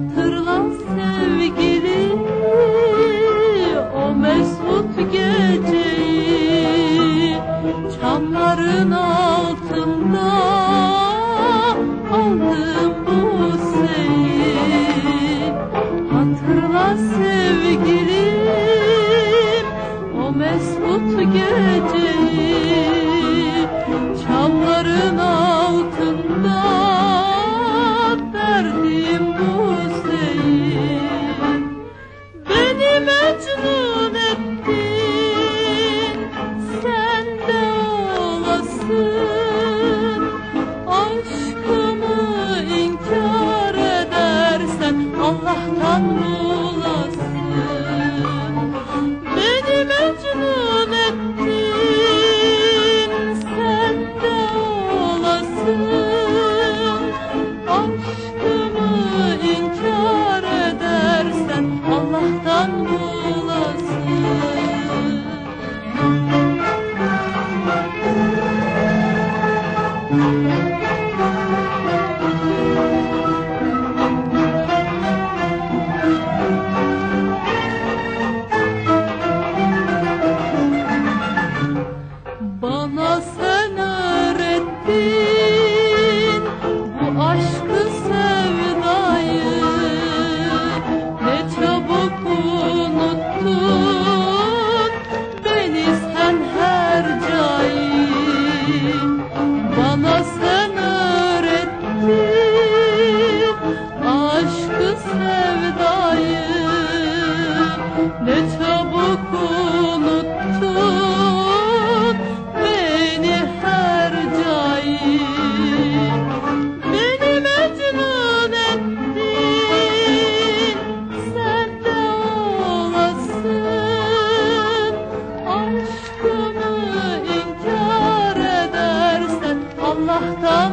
hatırla sevgili o mesut geceyi çamların altında aldım bu seyi. Hatırla sevgilim o mesut geceyi Allah'tan mı? Ne çabuk unuttun beni her cayı Beni mecnun ettin sen de olasın. Aşkımı inkar edersen Allah'tan